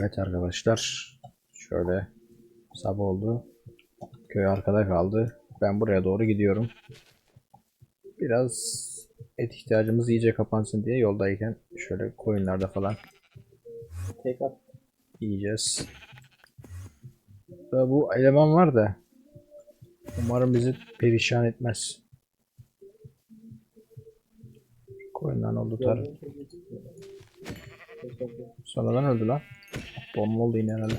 Evet arkadaşlar. Şöyle sabah oldu. Köy arkada kaldı. Ben buraya doğru gidiyorum. Biraz et ihtiyacımız iyice kapansın diye yoldayken şöyle koyunlarda falan tek at yiyeceğiz. Daha bu eleman var da umarım bizi perişan etmez. Koyundan oldu tarım. Sonradan öldü lan. Bomba oldu yine herhalde.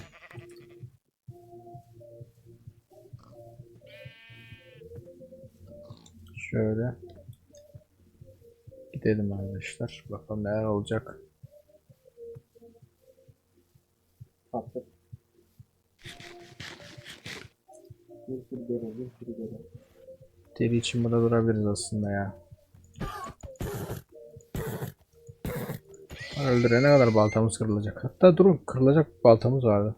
Şöyle. Gidelim arkadaşlar. Bakalım neler olacak. Patır. Bir sürü görev, bir sürü görev. Deri için burada durabiliriz aslında ya. Öldürene kadar baltamız kırılacak. Hatta durun kırılacak baltamız vardı.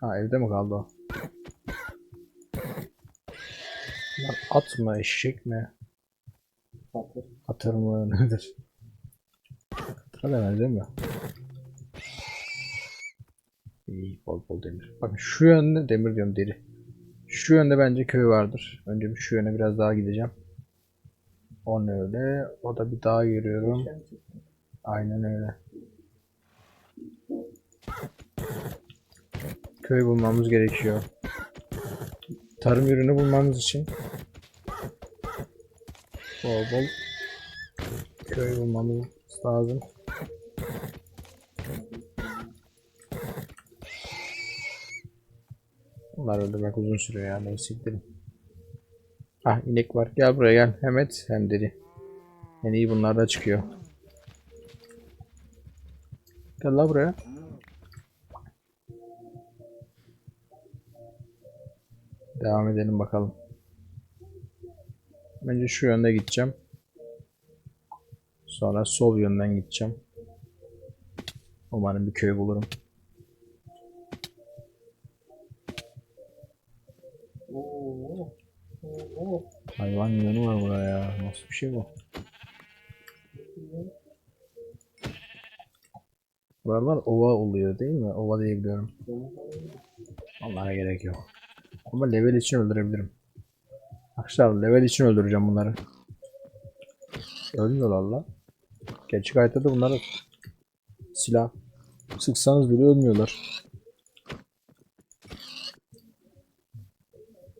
Ha evde mi kaldı o? Lan at mı eşek mi? Patır. Atır mı nedir? Atıra demez değil mi? İyi bol bol demir. Bakın şu yönde demir diyorum deri. Şu yönde bence köy vardır. Önce bir şu yöne biraz daha gideceğim. O ne öyle? O da bir daha görüyorum. Aynen öyle. Köy bulmamız gerekiyor. Tarım ürünü bulmamız için bol bol köy bulmamız lazım. Bunlar öldürmek uzun sürüyor ya. Neyse gidelim. Ah inek var. Gel buraya gel. Hem et hem deri. En iyi bunlar da çıkıyor. Gel la buraya. Devam edelim bakalım. Önce şu yönde gideceğim. Sonra sol yönden gideceğim. Umarım bir köy bulurum. Hayvan yönü var buraya ya. Nasıl bir şey bu? Buralar ova oluyor değil mi? Ova diye biliyorum. Onlara gerek yok. Ama level için öldürebilirim. Arkadaşlar level için öldüreceğim bunları. Ölmüyorlar la. Gerçek hayatta da bunları silah sıksanız bile ölmüyorlar.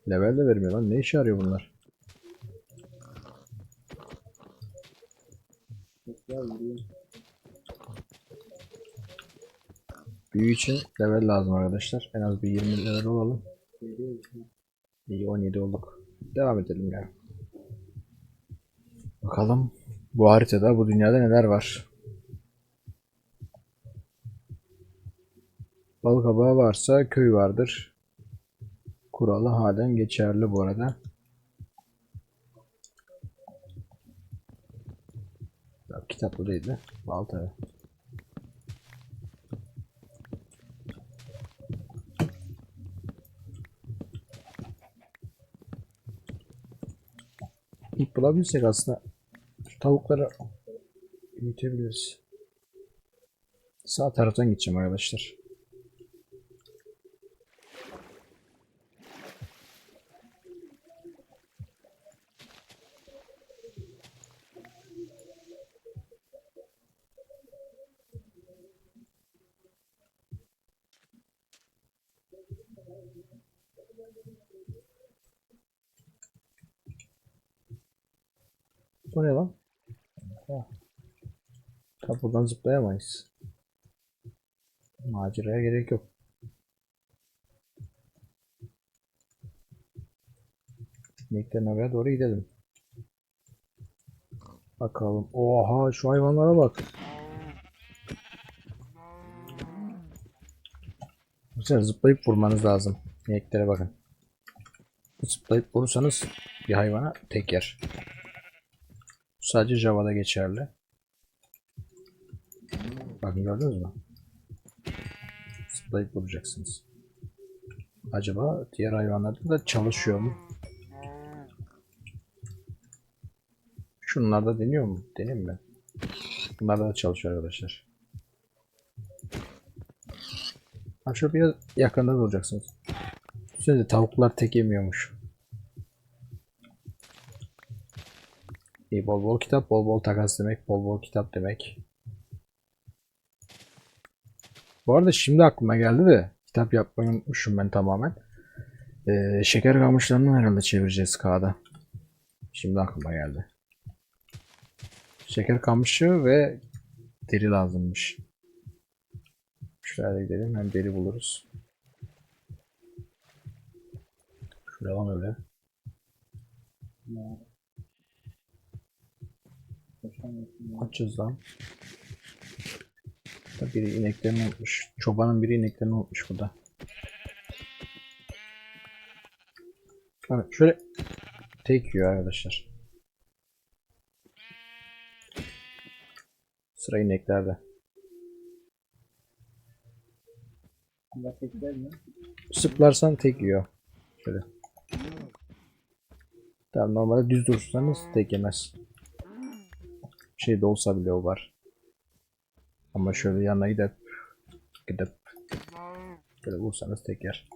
Level de vermiyor lan. Ne işe yarıyor bunlar? Tekrar Büyü için level lazım arkadaşlar. En az bir 20 level olalım. İyi 17 olduk. Devam edelim ya. Bakalım bu haritada bu dünyada neler var. Balık kabağı varsa köy vardır. Kuralı halen geçerli bu arada. Ya, kitap bu değil de. Balta. İp bulabilsek aslında şu tavukları büyütebiliriz. Sağ taraftan gideceğim arkadaşlar. Bu ne lan? Ha. Buradan zıplayamayız. Maceraya gerek yok. İneklerin oraya doğru gidelim. Bakalım. Oha şu hayvanlara bak. Güzel zıplayıp vurmanız lazım. İneklere bakın. Zıplayıp vurursanız bir hayvana tek yer. Sadece Java'da geçerli. Bakın gördünüz mü? Zıplayıp vuracaksınız. Acaba diğer hayvanlarda da çalışıyor mu? Şunlarda deniyor mu? Deneyim mi? Bunlarda da çalışıyor arkadaşlar. Ha şöyle biraz yakında duracaksınız. Düşünsenize tavuklar tek yemiyormuş. İyi bol bol kitap, bol bol takas demek, bol bol kitap demek. Bu arada şimdi aklıma geldi de kitap yapmayı unutmuşum ben tamamen. Ee, şeker kamışlarını herhalde çevireceğiz kağıda. Şimdi aklıma geldi. Şeker kamışı ve deri lazımmış. Şuraya gidelim hem deri buluruz. Şuraya lan öyle. Açız lan. Da biri ineklerini unutmuş. Çobanın biri ineklerini unutmuş burada. Evet şöyle tek yiyor arkadaşlar. Sıra ineklerde. Sıplarsan tek yiyor. Şöyle. Tamam normalde düz durursanız tek yemez. Şey de olsa bile o var. Ama şöyle yanına gidip gidip böyle vursanız tek yer.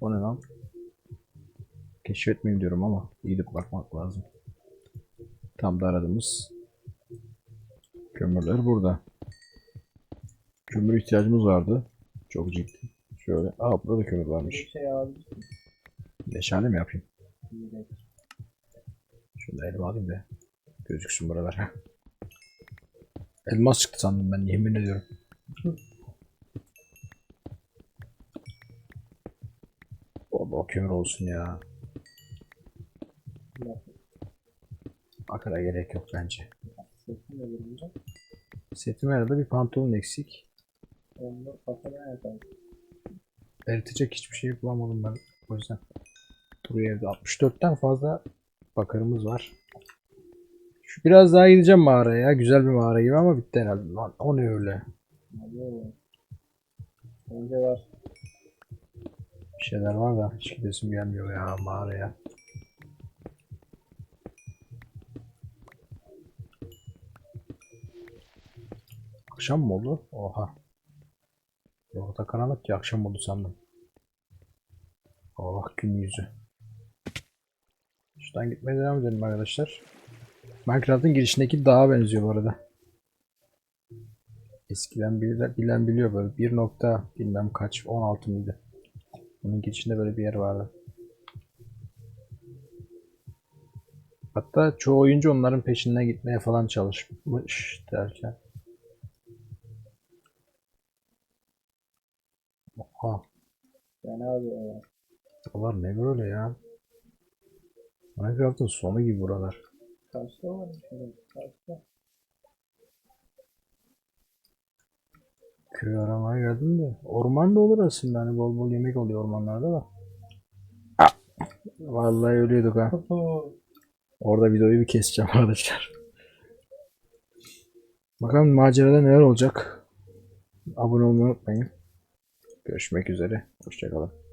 O ne lan? Keşfetmeyeyim diyorum ama gidip bakmak lazım. Tam da aradığımız Kömürler burada. Kömür ihtiyacımız vardı. Çok ciddi. Şöyle. Aa burada da kömür varmış. Şey abi. Meşale mi yapayım? Şunu da elime alayım da gözüksün buralar. Elmas çıktı sandım ben yemin ediyorum. Baba kömür olsun ya. Akara gerek yok bence. Setim herhalde bir pantolon eksik. Eritecek hiçbir şey bulamadım ben. O yüzden duruyor evde. 64'ten fazla bakarımız var. Şu biraz daha gideceğim mağaraya. Güzel bir mağara gibi ama bitti herhalde. Lan o ne öyle? Önce var. Bir şeyler var da hiç gidesim gelmiyor ya mağaraya. Akşam mı oldu? Oha. Yok da karanlık ki akşam oldu sandım. Oh gün yüzü. Şuradan gitmeye devam edelim arkadaşlar. Minecraft'ın girişindeki dağa benziyor bu arada. Eskiden bilen, bilen biliyor böyle bir nokta bilmem kaç 16 mıydı? Bunun girişinde böyle bir yer vardı. Hatta çoğu oyuncu onların peşinden gitmeye falan çalışmış derken. Oha. Ben abi o. Buralar ne böyle ya? Minecraft'ın sonu gibi buralar. Karşıda var mı? Şöyle karşıda. Köy aramaya geldim de. Orman da olur aslında hani bol bol yemek oluyor ormanlarda da. Vallahi ölüyorduk ha. Orada videoyu bir keseceğim arkadaşlar. Bakalım macerada neler olacak. Abone olmayı unutmayın. Görüşmek üzere. Hoşçakalın.